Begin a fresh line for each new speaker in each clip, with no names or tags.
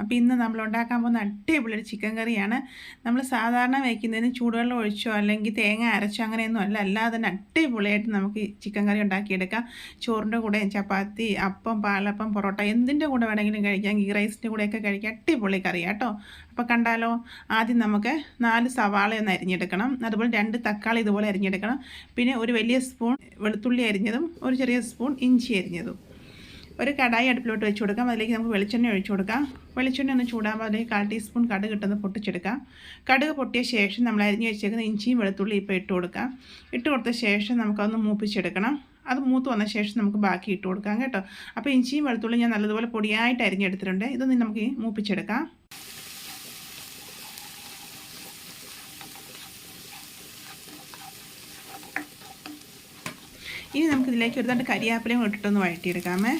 അപ്പോൾ ഇന്ന് നമ്മൾ ഉണ്ടാക്കാൻ പോകുന്ന അടിപൊളി ഒരു ചിക്കൻ കറിയാണ്. നമ്മൾ സാധാരണ വയ്ക്കുന്നതിന് ചൂടുവെള്ളം ഒഴിച്ചോ അല്ലെങ്കിൽ തേങ്ങ അരച്ചോ അങ്ങനെയൊന്നും അല്ല. അല്ലാതെ തന്നെ അടിപൊളിയായിട്ട് നമുക്ക് ചിക്കൻ കറി ഉണ്ടാക്കിയെടുക്കാം. ചോറിന്റെ കൂടെ ചപ്പാത്തി അപ്പം പാലപ്പം പൊറോട്ട എന്തിന്റെ കൂടെ വേണമെങ്കിലും കഴിക്കാം. ഗീ റൈസിന്റെ കൂടെയൊക്കെ കഴിക്കാം. അടിപൊളി കറി കേട്ടോ. അപ്പോൾ കണ്ടാലോ ആദ്യം നമുക്ക് നാല് സവാള ഒന്ന് അരിഞ്ഞെടുക്കണം. അതുപോലെ രണ്ട് തക്കാളി ഇതുപോലെ അരിഞ്ഞെടുക്കണം. പിന്നെ ഒരു വലിയ സ്പൂൺ വെളുത്തുള്ളി അരിഞ്ഞതും ഒരു ചെറിയ സ്പൂൺ ഇഞ്ചി അരിഞ്ഞതും. ഒരു കടായി അടുപ്പിലോട്ട് വെച്ച് കൊടുക്കാം. അതിലേക്ക് നമുക്ക് വെളിച്ചെണ്ണ ഒഴിച്ചു കൊടുക്കാം. വെളിച്ചെണ്ണ ഒന്ന് ചൂടാകുമ്പോൾ അതിലേക്ക് കാൽ ടീസ്പൂൺ കടുക് ഇട്ടൊന്ന് പൊട്ടിച്ചെടുക്കാം. കടുക് പൊട്ടിയ ശേഷം നമ്മൾ അരിഞ്ഞ് വെച്ചേക്കുന്ന ഇഞ്ചിയും വെളുത്തുള്ളി ഇപ്പോൾ ഇട്ട് കൊടുക്കാം. ഇട്ട് കൊടുത്ത ശേഷം നമുക്കതൊന്ന് മൂപ്പിച്ചെടുക്കണം. അത് മൂത്ത് വന്ന ശേഷം നമുക്ക് ബാക്കി ഇട്ട് കൊടുക്കാം കേട്ടോ. അപ്പോൾ ഇഞ്ചിയും വെളുത്തുള്ളി ഞാൻ നല്ലതുപോലെ പൊടിയായിട്ട് അരിഞ്ഞെടുത്തിട്ടുണ്ട്. ഇതൊന്ന് നമുക്ക് മൂപ്പിച്ചെടുക്കാം. ഇനി നമുക്കിതിലേക്ക് ഒരു രണ്ട് കരിയാപ്പിലയും ഇട്ടിട്ടൊന്ന് വഴറ്റിയെടുക്കാമേ.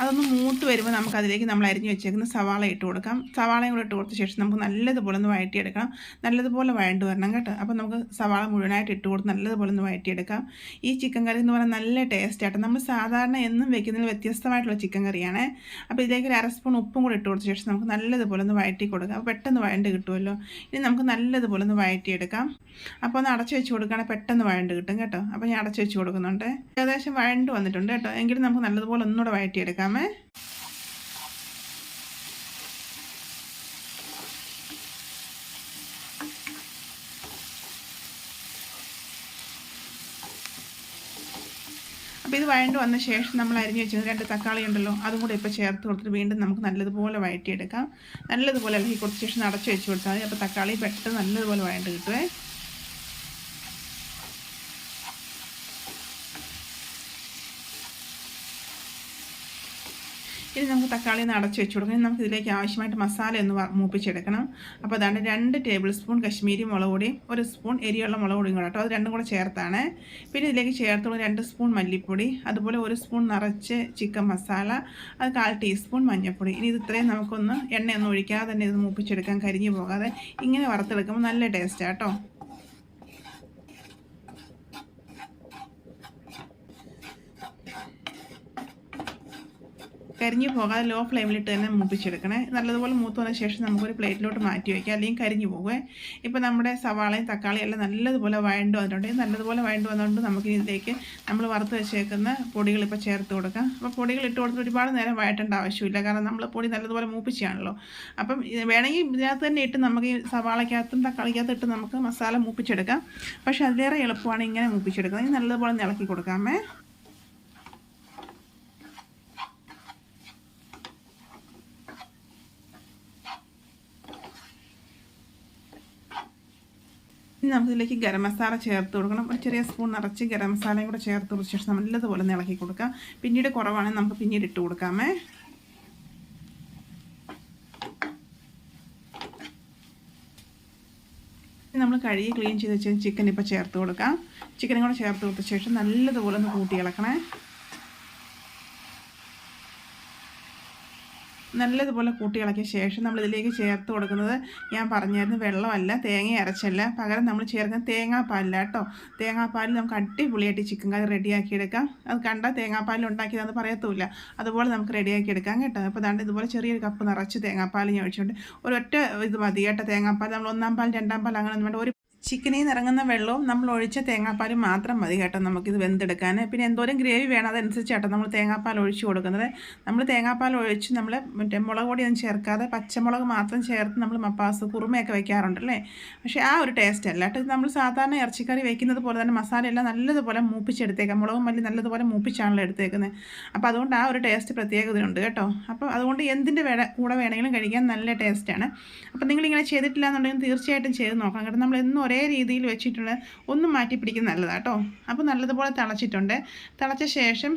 അതൊന്ന് മൂത്ത് വരുമ്പോൾ നമുക്ക് അതിലേക്ക് നമ്മൾ അരിഞ്ഞു വെച്ചേക്കുന്ന സവാള ഇട്ട് കൊടുക്കാം. സവാളയും കൂടെ ഇട്ട് കൊടുത്ത ശേഷം നമുക്ക് നല്ലതുപോലെ ഒന്ന് വഴറ്റിയെടുക്കാം നല്ലതുപോലെ വഴണ്ട് വരണം കേട്ടോ. അപ്പോൾ നമുക്ക് സവാള മുഴുവനായിട്ട് ഇട്ട് കൊടുത്ത് നല്ലതുപോലെ ഒന്ന് വഴറ്റിയെടുക്കാം. ഈ ചിക്കൻ കറി എന്ന് പറഞ്ഞാൽ നല്ല ടേസ്റ്റ് ആട്ടോ. നമ്മൾ സാധാരണ എന്നും വെക്കുന്നതിൽ വ്യത്യസ്തമായിട്ടുള്ള ചിക്കൻ കറിയാണ്. അപ്പോൾ ഇതിലേക്ക് ഒരു അര സ്പൂൺ ഉപ്പും കൂടെ ഇട്ട് കൊടുത്ത ശേഷം നമുക്ക് നല്ലതുപോലെ ഒന്ന് വഴറ്റി കൊടുക്കാം. അപ്പോൾ പെട്ടെന്ന് വഴണ്ട് കിട്ടുമല്ലോ. ഇനി നമുക്ക് നല്ലതുപോലെ ഒന്ന് വഴറ്റിയെടുക്കാം. അപ്പോൾ ഒന്ന് അടച്ചു വെച്ച് കൊടുക്കുകയാണെങ്കിൽ പെട്ടെന്ന് വഴണ്ട് കിട്ടും കേട്ടോ. അപ്പോൾ ഞാൻ അടച്ചു വെച്ച് കൊടുക്കുന്നുണ്ട്. ഏകദേശം വഴണ്ട് വന്നിട്ടുണ്ട് കേട്ടോ. എങ്കിലും നമുക്ക് നല്ലതുപോലെ ഒന്നുകൂടെ വഴറ്റിയെടുക്കാം. എടുക്കാമേ അപ്പോൾ ഇത് വഴണ്ട് വന്ന ശേഷം നമ്മൾ അരിഞ്ഞ് വെച്ചത് രണ്ട് തക്കാളി ഉണ്ടല്ലോ അതും കൂടെ ഇപ്പോൾ ചേർത്ത് കൊടുത്തിട്ട് വീണ്ടും നമുക്ക് നല്ലതുപോലെ വഴറ്റിയെടുക്കാം. നല്ലതുപോലെ ഇളകി കൊടുത്ത ശേഷം അടച്ച് വെച്ച് കൊടുത്താൽ മതി. അപ്പോൾ തക്കാളി പെട്ടെന്ന് നല്ലതുപോലെ വഴണ്ട് കിട്ടുമേ ഇനി നമുക്ക് തക്കാളി ഒന്ന് അടച്ചു വെച്ച് കൊടുക്കണം. നമുക്ക് ഇതിലേക്ക് ആവശ്യമായിട്ട് മസാല ഒന്ന് മൂപ്പിച്ചെടുക്കണം. അപ്പോൾ അതാണ് രണ്ട് ടേബിൾ സ്പൂൺ കശ്മീരി മുളക് പൊടിയും ഒരു സ്പൂൺ എരിയുള്ള മുളക് പൊടിയും കൂടെ കേട്ടോ അത് രണ്ടും കൂടെ ചേർത്താണ്. പിന്നെ ഇതിലേക്ക് ചേർത്തുള്ള രണ്ട് സ്പൂൺ മല്ലിപ്പൊടി അതുപോലെ ഒരു സ്പൂൺ നിറച്ച് ചിക്കൻ മസാല അത് കാൽ ടീസ്പൂൺ മഞ്ഞൾപ്പൊടി ഇനി ഇത് ഇത്രയും നമുക്കൊന്ന് എണ്ണയൊന്നും ഒഴിക്കാതെ തന്നെ ഇത് മൂപ്പിച്ചെടുക്കാൻ കരിഞ്ഞു പോകാതെ ഇങ്ങനെ വറുത്തെടുക്കുമ്പോൾ നല്ല ടേസ്റ്റാണ് കേട്ടോ കരിഞ്ഞു പോകാതെ ലോ ഫ്ലെയിമിലിട്ട് തന്നെ മൂപ്പിച്ചെടുക്കണേ. നല്ലതുപോലെ മൂത്ത് വന്ന ശേഷം നമുക്കൊരു പ്ലേറ്റിലോട്ട് മാറ്റി വയ്ക്കാം അല്ലെങ്കിൽ കരിഞ്ഞു പോകുമേ ഇപ്പോൾ നമ്മുടെ സവാളയും തക്കാളിയും എല്ലാം നല്ലതുപോലെ വഴണ്ട് വന്നിട്ടുണ്ട് നല്ലതുപോലെ വഴണ്ട് വന്നുകൊണ്ട് നമുക്ക് ഇതിലേക്ക് നമ്മൾ വറുത്ത് വെച്ചേക്കുന്ന പൊടികൾ ഇപ്പോൾ ചേർത്ത് കൊടുക്കാം. അപ്പോൾ പൊടികൾ ഇട്ട് കൊടുത്ത് ഒരുപാട് നേരം വഴട്ടേണ്ട ആവശ്യമില്ല. കാരണം നമ്മൾ പൊടി നല്ലതുപോലെ മൂപ്പിച്ചാണല്ലോ. അപ്പം വേണമെങ്കിൽ ഇതിനകത്ത് തന്നെ ഇട്ട് നമുക്ക് ഈ സവാളയ്ക്കകത്തും തക്കാളിക്കകത്തും ഇട്ട് നമുക്ക് മസാല മൂപ്പിച്ചെടുക്കാം. പക്ഷേ അതിലേറെ എളുപ്പമാണ് ഇങ്ങനെ മൂപ്പിച്ചെടുക്കുന്നത്. നല്ലതുപോലെ ഇളക്കി കൊടുക്കാമേ. ഇനി നമുക്കിതിലേക്ക് ഗരം മസാല ചേർത്ത് കൊടുക്കണം. ഒരു ചെറിയ സ്പൂൺ നിറച്ച് ഗരം മസാലയും കൂടെ ചേർത്ത് കൊടുത്ത ശേഷം നല്ലതുപോലെ ഇളക്കി കൊടുക്കാം. പിന്നീട് കുറവാണെങ്കിൽ നമുക്ക് പിന്നീട് ഇട്ട് കൊടുക്കാമേ. നമ്മൾ കഴുകി ക്ലീൻ ചെയ്ത് വെച്ച ചിക്കൻ ഇപ്പോൾ ചേർത്ത് കൊടുക്കാം. ചിക്കനും കൂടെ ചേർത്ത് കൊടുത്ത ശേഷം നല്ലതുപോലെ ഒന്ന് കൂട്ടി ഇളക്കണേ. നല്ലതുപോലെ കൂട്ടി ശേഷം നമ്മൾ ഇതിലേക്ക് ചേർത്ത് കൊടുക്കുന്നത് ഞാൻ പറഞ്ഞായിരുന്നു വെള്ളമല്ല തേങ്ങ അരച്ചല്ല. പകരം നമ്മൾ ചേർക്കുന്ന തേങ്ങാപ്പാലില്ല കേട്ടോ തേങ്ങാപ്പാലിൽ നമുക്ക് അടിപൊളിയായിട്ട് ചിക്കൻ കറി റെഡിയാക്കി എടുക്കാം അത് കണ്ടാൽ തേങ്ങാപ്പാലിൽ ഉണ്ടാക്കിയതെന്ന് പറയത്തുമില്ല. അതുപോലെ നമുക്ക് റെഡിയാക്കി എടുക്കാം കേട്ടോ. അപ്പോൾ അതുകൊണ്ട് ഇതുപോലെ ചെറിയൊരു കപ്പ് നിറച്ച് തേങ്ങാപ്പാൽ ഞാൻ ഒഴിച്ചുകൊണ്ട് ഒരൊറ്റ ഇത് മതി കേട്ടോ തേങ്ങാപ്പാൽ. നമ്മൾ ഒന്നാം പാൽ രണ്ടാം പാൽ അങ്ങനെ വേണ്ട. ഒരു ചിക്കനിൽ നിന്ന് ഇറങ്ങുന്ന വെള്ളവും നമ്മൾ ഒഴിച്ച തേങ്ങാപ്പാൽ മാത്രം മതി കേട്ടോ. നമുക്കിത് വെന്തെടുക്കാൻ പിന്നെ എന്തോരം ഗ്രേവി വേണം അതനുസരിച്ച് കേട്ടോ നമ്മൾ തേങ്ങാപ്പാൽ ഒഴിച്ച് കൊടുക്കുന്നത്. നമ്മൾ തേങ്ങാപ്പാൽ ഒഴിച്ച് നമ്മൾ മറ്റേ മുളക് പൊടിയൊന്നും ചേർക്കാതെ പച്ചമുളക് മാത്രം ചേർത്ത് നമ്മൾ മപ്പാസ് കുറുമയൊക്കെ വെക്കാറുണ്ടല്ലേ? പക്ഷേ ആ ഒരു ടേസ്റ്റ് അല്ല കേട്ടോ. നമ്മൾ സാധാരണ ഇറച്ചിക്കറി വെക്കുന്നത് പോലെ തന്നെ മസാലയെല്ലാം നല്ലതുപോലെ മൂപ്പിച്ചെടുത്തേക്കാം. മുളകും മല്ലി നല്ലതുപോലെ മൂപ്പിച്ചാണല്ലോ എടുത്തേക്കുന്നത്. അപ്പോൾ അതുകൊണ്ട് ആ ഒരു ടേസ്റ്റ് പ്രത്യേകതയുണ്ട് കേട്ടോ. അപ്പോൾ അതുകൊണ്ട് എന്തിന്റെ വേട കൂടെ വേണമെങ്കിലും കഴിക്കാൻ നല്ല ടേസ്റ്റാണ് അപ്പോൾ നിങ്ങളിങ്ങനെ ചെയ്തിട്ടില്ല എന്നുണ്ടെങ്കിൽ തീർച്ചയായിട്ടും ചെയ്ത് നോക്കാം കേട്ടോ. നമ്മൾ എന്നും ഒരേ ഒരേ രീതിയിൽ വെച്ചിട്ടുള്ള ഒന്നും മാറ്റി പിടിക്കുന്ന നല്ലതാണ് കേട്ടോ അപ്പോൾ നല്ലതുപോലെ തിളച്ചിട്ടുണ്ട്. തിളച്ച ശേഷം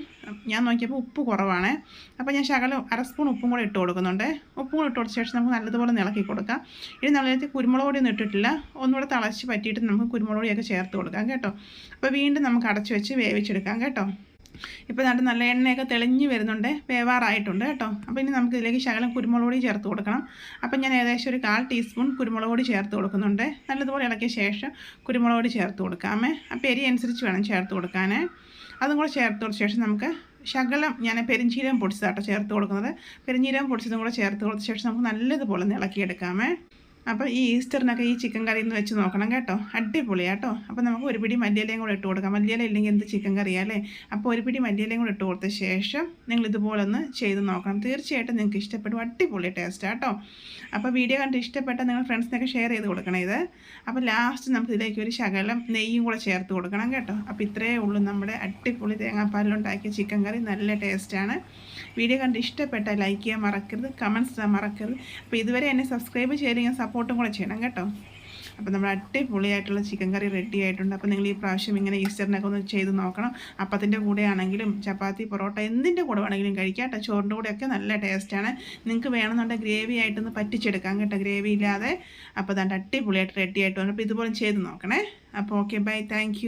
ഞാൻ നോക്കിയപ്പോൾ ഉപ്പ് കുറവാണ്. അപ്പോൾ ഞാൻ ശകലം അര സ്പൂൺ ഉപ്പും കൂടെ ഇട്ട് കൊടുക്കുന്നുണ്ട്. ഉപ്പും കൂടെ ഇട്ട് കൊടുത്ത ശേഷം നമുക്ക് നല്ലതുപോലെ ഇളക്കി കൊടുക്കാം. ഇനി നമ്മളിതിൽ കുരുമുളക് പൊടിയൊന്നും ഇട്ടിട്ടില്ല. ഒന്നുകൂടെ തിളച്ച് പറ്റിയിട്ട് നമുക്ക് കുരുമുളക് പൊടിയൊക്കെ ചേർത്ത് കൊടുക്കാം കേട്ടോ. അപ്പോൾ വീണ്ടും നമുക്ക് അടച്ചു വെച്ച് വേവിച്ചെടുക്കാം കേട്ടോ. ഇപ്പോൾ നല്ല നല്ല എണ്ണയൊക്കെ തെളിഞ്ഞ് വരുന്നുണ്ട്. വേവാറായിട്ടുണ്ട് കേട്ടോ. അപ്പോൾ ഇനി നമുക്ക് ഇതിലേക്ക് ശകലം കുരുമുളക് പൊടി ചേർത്ത് കൊടുക്കണം. അപ്പോൾ ഞാൻ ഏകദേശം ഒരു കാൽ ടീസ്പൂൺ കുരുമുളക് പൊടി ചേർത്ത് കൊടുക്കുന്നുണ്ട്. നല്ലതുപോലെ ഇളക്കിയ ശേഷം കുരുമുളക് പൊടി ചേർത്ത് കൊടുക്കാമേ. അപ്പോൾ എരി അനുസരിച്ച് വേണം ചേർത്ത് കൊടുക്കാൻ അതും കൂടെ ചേർത്ത് കൊടുത്ത ശേഷം നമുക്ക് ശകലം ഞാൻ പെരിഞ്ചീരം പൊടിച്ചതാട്ടോ ചേർത്ത് കൊടുക്കുന്നത്. പെരിഞ്ചീരം പൊടിച്ചതും കൂടെ ചേർത്ത് കൊടുത്ത ശേഷം നമുക്ക് നല്ലതുപോലെ ഒന്ന് ഇളക്കിയെടുക്കാമേ. അപ്പോൾ ഈ ഈസ്റ്ററിനൊക്കെ ഈ ചിക്കൻ കറി ഒന്ന് വെച്ച് നോക്കണം കേട്ടോ. അടിപൊളിയാട്ടോ. അപ്പോൾ നമുക്ക് ഒരു പിടി മല്ലിയിലയും കൂടെ ഇട്ട് കൊടുക്കാം. മല്ലിയില ഇല്ലെങ്കിൽ എന്ത് ചിക്കൻ കറിയാല്ലേ അപ്പോൾ ഒരു പിടി മല്ലിയിലയും കൂടെ ഇട്ട് കൊടുത്ത ശേഷം നിങ്ങൾ ഇതുപോലെ ഒന്ന് ചെയ്ത് നോക്കണം. തീർച്ചയായിട്ടും നിങ്ങൾക്ക് ഇഷ്ടപ്പെടും. അടിപൊളി ടേസ്റ്റ് കേട്ടോ അപ്പോൾ വീഡിയോ കണ്ട് ഇഷ്ടപ്പെട്ട നിങ്ങൾ ഫ്രണ്ട്സിനൊക്കെ ഷെയർ ചെയ്ത് കൊടുക്കണം ഇത്. അപ്പോൾ ലാസ്റ്റ് നമുക്ക് ഇതിലേക്ക് ഒരു ശകലം നെയ്യും കൂടെ ചേർത്ത് കൊടുക്കണം കേട്ടോ. അപ്പോൾ ഇത്രയേ ഉള്ളൂ നമ്മുടെ അടിപൊളി തേങ്ങാപ്പാലിലുണ്ടാക്കിയ ചിക്കൻ കറി. നല്ല ടേസ്റ്റാണ് വീഡിയോ കണ്ട് ഇഷ്ടപ്പെട്ട ലൈക്ക് ചെയ്യാൻ മറക്കരുത് കമന്റ്സ് മറക്കരുത്. അപ്പോൾ ഇതുവരെ എന്നെ സബ്സ്ക്രൈബ് ചെയ്തെങ്കിൽ സപ്പോർട്ടും കൂടെ ചെയ്യണം കേട്ടോ. അപ്പോൾ നമ്മൾ അടിപൊളിയായിട്ടുള്ള ചിക്കൻ കറി റെഡി ആയിട്ടുണ്ട്. അപ്പോൾ നിങ്ങൾ ഈ പ്രാവശ്യം ഇങ്ങനെ ഈസ്റ്ററിനൊക്കെ ഒന്ന് ചെയ്ത് നോക്കണം. അപ്പത്തിന്റെ കൂടെ ആണെങ്കിലും ചപ്പാത്തി പൊറോട്ട എന്തിന്റെ കൂടെ വേണമെങ്കിലും കഴിക്കാം കേട്ടോ. ചോറിന്റെ കൂടെയൊക്കെ നല്ല ടേസ്റ്റാണ് നിങ്ങൾക്ക് വേണമെന്നുണ്ടെങ്കിൽ ഗ്രേവി ആയിട്ടൊന്ന് പറ്റിച്ചെടുക്കാം കേട്ടോ. ഗ്രേവി ഇല്ലാതെ. അപ്പോൾ അതാണ്ട് അടിപൊളിയായിട്ട് റെഡി ആയിട്ട് അപ്പോൾ ഇതുപോലെ ചെയ്ത് നോക്കണേ. അപ്പോൾ ഓക്കെ ബൈ താങ്ക്